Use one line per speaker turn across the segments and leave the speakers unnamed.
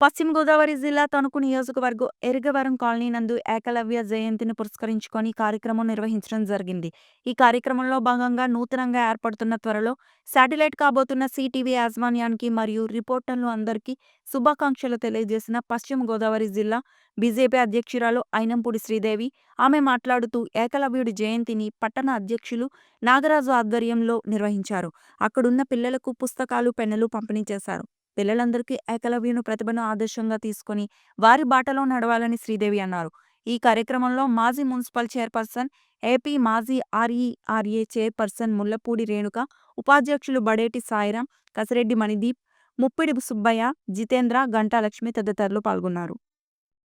పశ్చిమ గోదావరి జిల్లా తణుకు నియోజకవర్గం ఎరుగవరం కాలనీ నందు ఏకలవ్య జయంతిని పురస్కరించుకొని కార్యక్రమం నిర్వహించడం జరిగింది. ఈ కార్యక్రమంలో భాగంగా నూతనంగా ఏర్పడుతున్న త్వరలో శాటిలైట్ కాబోతున్న సిటీవీ యాజమాన్యానికి మరియు రిపోర్టర్లు అందరికీ శుభాకాంక్షలు తెలియజేసిన పశ్చిమ గోదావరి జిల్లా బీజేపీ అధ్యక్షురాలు అయినంపూడి శ్రీదేవి ఆమె మాట్లాడుతూ ఏకలవ్యుడి జయంతిని పట్టణ అధ్యక్షులు నాగరాజు ఆధ్వర్యంలో నిర్వహించారు. అక్కడున్న పిల్లలకు పుస్తకాలు పెన్నులు పంపిణీ చేశారు. పిల్లలందరికీ ఏకలవ్యును ప్రతిభను ఆదర్శంగా తీసుకొని వారి బాటలో నడవాలని శ్రీదేవి అన్నారు. ఈ కార్యక్రమంలో మాజీ మున్సిపల్ చైర్పర్సన్ ఏపీ మాజీ ఆర్ఈఆర్ఏ చైర్పర్సన్ ముల్లపూడి రేణుక ఉపాధ్యక్షులు బడేటి సాయిరాం కసిరెడ్డి మణిదీప్ ముప్పిడి సుబ్బయ్య జితేంద్ర గంటాలక్ష్మి తదితరులు పాల్గొన్నారు.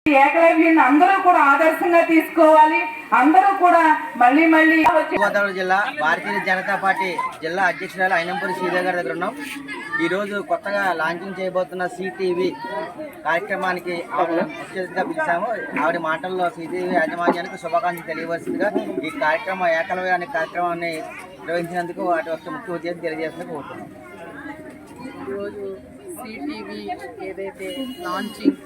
ఏకలవ్యుని అందరూ కూడా ఆదర్శంగా తీసుకోవాలి. అందరూ కూడా మళ్ళీ మళ్ళీ
గోదావరి జిల్లా భారతీయ జనతా పార్టీ జిల్లా అధ్యక్షురాలు అయినంపూరి శ్రీదేవి గారి దగ్గర ఉన్నాం. ఈరోజు కొత్తగా లాంచింగ్ చేయబోతున్న సిటీవీ కార్యక్రమానికి ఆవిడ ముఖ్య అతిథిగా పిలిచాము. ఆవిడ మాటల్లో సిటీవీ యాజమాన్యానికి శుభాకాంక్షలు తెలియవలసిందిగా ఈ కార్యక్రమం ఏకలవ్య అనే కార్యక్రమాన్ని నిర్వహించినందుకు వాటి యొక్క ముఖ్య ఉద్దేశం తెలియజేస్తున్నా కోరుతున్నాం.
ఈరోజు సిటీవీ ఏదైతే లాంచింగ్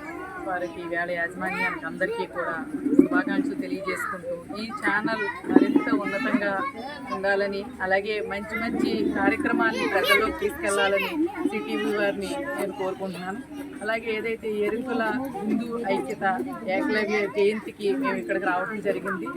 వారికి వేళ యాజమాన్యానికి అందరికీ కూడా శుభాకాంక్షలు తెలియజేసుకుంటూ ఈ ఛానల్ మరింత ఉన్నతంగా ఉండాలని అలాగే మంచి మంచి కార్యక్రమాన్ని ప్రజల్లోకి తీసుకెళ్ళాలని సిటీవీ వారిని నేను కోరుకుంటున్నాను. అలాగే ఏదైతే ఎరుకుల హిందూ ఐక్యత ఏకలవ్య జయంతికి మేము ఇక్కడికి రావడం జరిగింది.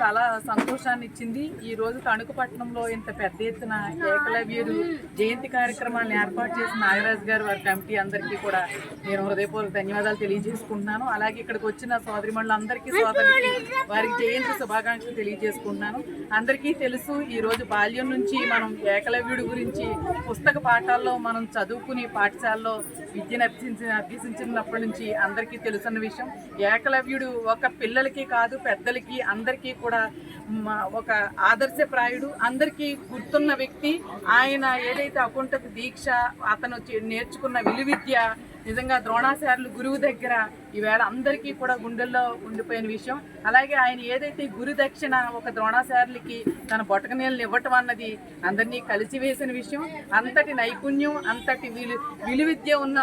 చాలా సంతోషాన్ని ఇచ్చింది. ఈ రోజు తణుకుపట్నంలో ఇంత పెద్ద ఎత్తున ఏకలవ్యుడు జయంతి కార్యక్రమాన్ని ఏర్పాటు చేసిన నాగరాజు గారు వారి కమిటీ అందరికీ కూడా నేను హృదయపూర్వక ధన్యవాదాలు తెలియజేసుకుంటున్నాను. అలాగే ఇక్కడికి వచ్చిన సోదరిమణులందరికీ సోదరికి వారికి జయంతి శుభాకాంక్షలు తెలియజేసుకుంటున్నాను. అందరికీ తెలుసు ఈ రోజు బాల్యం నుంచి మనం ఏకలవ్యుడి గురించి పుస్తక పాఠాల్లో మనం చదువుకుని పాఠశాలలో విద్యను అభ్యసించి అభ్యసించినప్పటి నుంచి అందరికీ తెలుసున్న విషయం. ఏకలవ్యుడు ఒక పిల్లలకి కాదు పెద్దలకి అందరికీ కూడా ఒక ఆదర్శప్రాయుడు అందరికీ గుర్తున్న వ్యక్తి. ఆయన ఏదైతే అకుంఠ దీక్ష అతను నేర్చుకున్న విలువిద్య నిజంగా ద్రోణాచార్యులు గురువు దగ్గర ఈవేళ అందరికీ కూడా గుండెల్లో ఉండిపోయిన విషయం. అలాగే ఆయన ఏదైతే గురు దక్షిణ ఒక ద్రోణాచార్యులకి తన బొటక నీళ్ళని ఇవ్వటం అన్నది అందరినీ కలిసివేసిన విషయం. అంతటి నైపుణ్యం అంతటి విలు విలువిద్య ఉన్న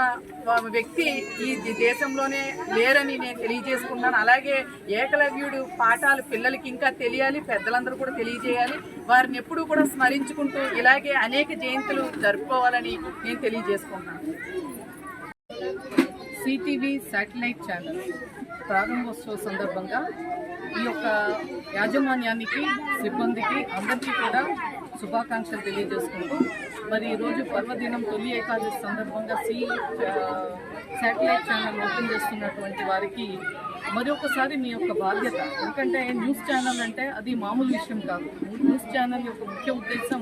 వ్యక్తి ఈ దేశంలోనే లేరని నేను తెలియజేసుకున్నాను అలాగే ఏకలవ్యుడు పాఠాలు పిల్లలకి ఇంకా తెలియాలి పెద్దలందరూ కూడా తెలియజేయాలి. వారిని ఎప్పుడూ కూడా స్మరించుకుంటూ ఇలాగే అనేక జయంతులు జరుపుకోవాలని నేను తెలియజేసుకున్నాను సిటీవీ శాటిలైట్ ఛానల్ ప్రారంభోత్సవ సందర్భంగా ఈ యొక్క యాజమాన్యానికి సిబ్బందికి అందరికీ కూడా శుభాకాంక్షలు తెలియజేసుకుంటూ మరి ఈరోజు పర్వదినం తొలి ఏకాదశి సందర్భంగా సి శాటిలైట్ ఛానల్ ఓపెన్ చేస్తున్నటువంటి వారికి మరి ఒకసారి మీ యొక్క బాధ్యత. ఎందుకంటే న్యూస్ ఛానల్ అంటే అది మామూలు విషయం కాదు. న్యూస్ ఛానల్ యొక్క ముఖ్య ఉద్దేశం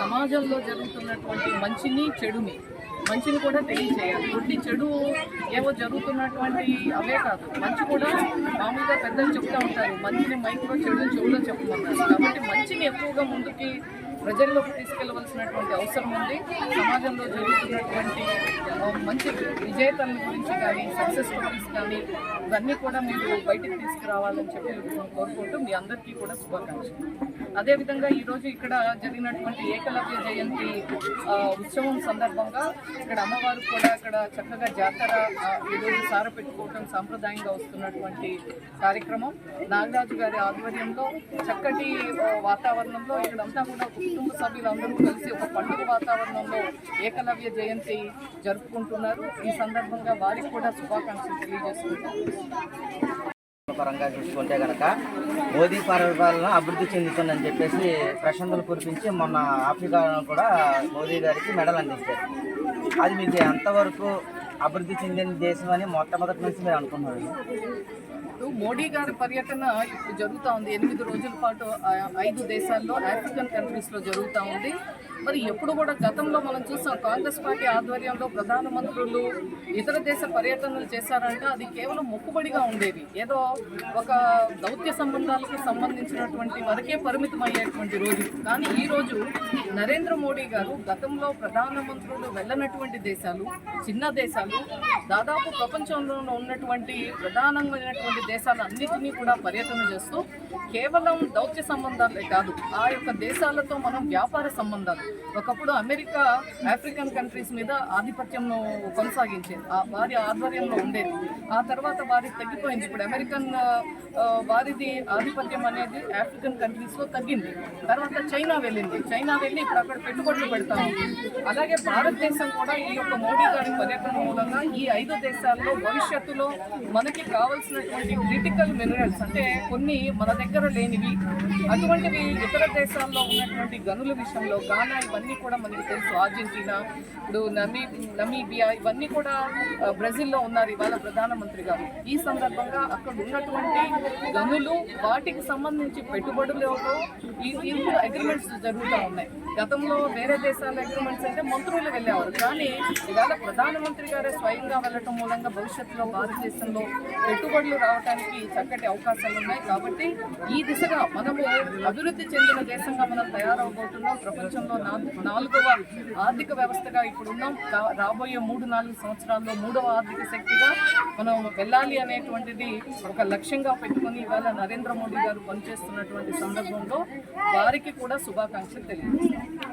సమాజంలో జరుగుతున్నటువంటి మంచిని చెడుని మంచిని కూడా తెలియజేయాలి. ఒట్టి చెడు ఏవో జరుగుతున్నటువంటి అవే కాదు. మంచి కూడా మామూలుగా పెద్దలు చెప్తూ ఉంటారు. మంచిని మైక్లో చెడు చెవులో చెప్పుకుంటారు కాబట్టి మంచిని ఎక్కువగా ముందుకి ప్రజల్లోకి తీసుకెళ్ళవలసినటువంటి అవసరం ఉంది. సమాజంలో జరుగుతున్నటువంటి మంచి విజేతల గురించి కానీ సక్సెస్ స్టోరీస్ కానీ ఇవన్నీ కూడా మీరు బయటకు తీసుకురావాలని చెప్పి కోరుకుంటూ మీ అందరికీ కూడా శుభాకాంక్షలు. అదేవిధంగా ఈరోజు ఇక్కడ జరిగినటువంటి ఏకలవ్య జయంతి ఉత్సవం సందర్భంగా ఇక్కడ అమ్మవారు కూడా ఇక్కడ చక్కగా జాతర ఈరోజు సార పెట్టుకోవటం సాంప్రదాయంగా వస్తున్నటువంటి కార్యక్రమం. నాగరాజు గారి ఆధ్వర్యంలో చక్కటి వాతావరణంలో ఇక్కడంతా కూడా కుటుంబ సభ్యులందరూ కలిసి ఒక పండుగ వాతావరణంలో ఏకలవ్య జయంతి జరుపుకుంటున్నారు ఈ సందర్భంగా వారికి కూడా శుభాకాంక్షలు తెలియజేసుకుంటారు
పరంగా చూసుకుంటే కనుక మోదీ పరిపాలన అభివృద్ధి చెందుతుందని చెప్పేసి ప్రశంసలు కురిపించి మొన్న ఆఫ్రికాలో కూడా మోదీ గారికి మెడల్ అందించారు అది మీకు ఎంతవరకు అభివృద్ధి చెందిన దేశం అని మొట్టమొదటి నుంచి మీరు అనుకున్నారు
ఇప్పుడు మోడీ గారి పర్యటన ఇప్పుడు జరుగుతూ ఉంది. ఎనిమిది రోజుల పాటు ఐదు దేశాల్లో ఆఫ్రికన్ కంట్రీస్లో జరుగుతూ ఉంది. మరి ఎప్పుడు కూడా గతంలో మనం చూస్తాం కాంగ్రెస్ పార్టీ ఆధ్వర్యంలో ప్రధానమంత్రులు ఇతర దేశ పర్యటనలు చేశారంటే అది కేవలం మొక్కుబడిగా ఉండేది ఏదో ఒక దౌత్య సంబంధాలకు సంబంధించినటువంటి వరకే పరిమితం అయ్యేటువంటి రోజు. కానీ ఈరోజు నరేంద్ర మోడీ గారు గతంలో ప్రధానమంత్రులు వెళ్ళనటువంటి దేశాలు చిన్న దేశాలు దాదాపు ప్రపంచంలో ఉన్నటువంటి ప్రధానమైనటువంటి దేశాలన్నిటినీ కూడా పర్యటన చేస్తూ కేవలం దౌత్య సంబంధాలే కాదు ఆ యొక్క దేశాలతో మనం వ్యాపార సంబంధాలు. ఒకప్పుడు అమెరికా ఆఫ్రికన్ కంట్రీస్ మీద ఆధిపత్యంను కొనసాగించేది. ఆ వారి ఆధ్వర్యంలో ఉండేది. ఆ తర్వాత వారి తగ్గిపోయింది. ఇప్పుడు అమెరికన్ వారిది ఆధిపత్యం అనేది ఆఫ్రికన్ కంట్రీస్లో తగ్గింది. తర్వాత చైనా వెళ్ళింది. చైనా వెళ్ళి ఇప్పుడు అక్కడ పెట్టుబడులు పెడతాము అలాగే భారతదేశం కూడా ఈ యొక్క మోడీ గారి పర్యటన వలన ఈ ఐదు దేశాల్లో భవిష్యత్తులో మనకి కావాల్సినటువంటి క్రిటికల్ మినరల్స్ అంటే కొన్ని మన దగ్గర లేనివి అటువంటివి ఇతర దేశాల్లో ఉన్నటువంటి గనుల విషయంలో గానా ఇవన్నీ కూడా మనకి తెలుసు. అర్జెంటీనా ఇప్పుడు నమీ నమీబియా ఇవన్నీ కూడా బ్రెజిల్లో ఉన్నారు ఇవాళ ప్రధానమంత్రి గారు. ఈ సందర్భంగా అక్కడ ఉన్నటువంటి గనులు వాటికి సంబంధించి పెట్టుబడులతో ఈ ఈ అగ్రిమెంట్స్ జరుగుతూ ఉన్నాయి. గతంలో వేరే దేశాల అగ్రిమెంట్స్ అంటే మంత్రులు వెళ్ళేవారు. కానీ ఇవాళ ప్రధానమంత్రి గారు స్వయంగా వెళ్ళటం మూలంగా భవిష్యత్తులో భారతదేశంలో పెట్టుబడులు రావడానికి చక్కటి అవకాశాలు ఉన్నాయి. కాబట్టి ఈ దిశగా మనము అభివృద్ధి చెందిన దేశంగా మనం తయారవబోతున్నాం. ప్రపంచంలో నాలుగవ ఆర్థిక వ్యవస్థగా ఇప్పుడు ఉన్నాం. రాబోయే మూడు నాలుగు సంవత్సరాల్లో మూడవ ఆర్థిక శక్తిగా మనం వెళ్ళాలి అనేటువంటిది ఒక లక్ష్యంగా పెట్టుకుని ఇవాళ నరేంద్ర మోడీ గారు పనిచేస్తున్నటువంటి సందర్భంలో వారికి కూడా శుభాకాంక్షలు తెలియజేస్తాం.